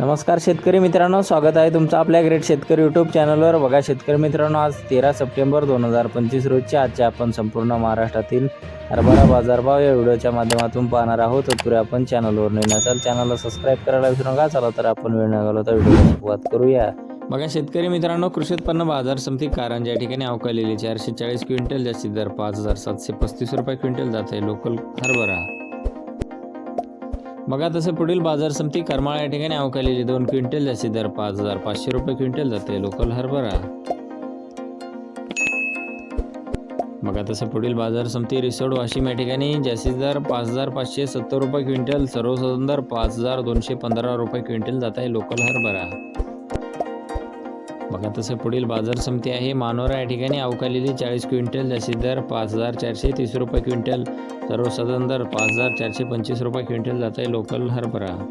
नमस्कार शेतकरी मित्रांनो स्वागत आहे तुमचं आपल्या ग्रेट शेतकरी यूट्यूब चॅनलवर बघा शेतकरी मित्रांनो आज तेरा सप्टेंबर दोन हजार पंचवीस रोजच्या आजच्या आपण संपूर्ण महाराष्ट्रातील हरभरा बाजारभाव या व्हिडिओच्या माध्यमातून पाहणार आहोत. तत्पूर्वी आपण चॅनलवर नवीन असाल चॅनलला सबस्क्राईब करायला विसरू नका. चला तर आपण वेळ न घालवता व्हिडिओला सुरुवात करूया. बघा शेतकरी मित्रांनो कृषी उत्पन्न बाजार समिती कारण या ठिकाणी अवकालेली चारशे चाळीस क्विंटल जास्तीत दर पाच हजार सातशे पस्तीस रुपये क्विंटल जात आहे. लोकल हरभरा बघा तसं पुढील बाजार समिती करमाळा या ठिकाणी अवकालेली दोन क्विंटल जास्तीत दर पाच हजार पाचशे रुपये क्विंटल जाते. लोकल हरभरा. बघा तसं पुढील बाजार समिती रिसोड वाशिम या ठिकाणी जास्तीत दर पाच हजार पाचशे सत्तर रुपये क्विंटल सर्वसाधारण दर पाच हजार दोनशे पंधरा रुपये क्विंटल जात आहे लोकल हरभरा. बघा तसं पुढील बाजार समिती आहे. मानोरा या ठिकाणी अवकालेली चाळीस क्विंटल जास्तीत दर पाच हजार चारशे तीस रुपये क्विंटल सर्वसाधारण दर पाच हजार चारशे पंचवीस रुपये क्विंटल जात आहे. लोकल हरभरा.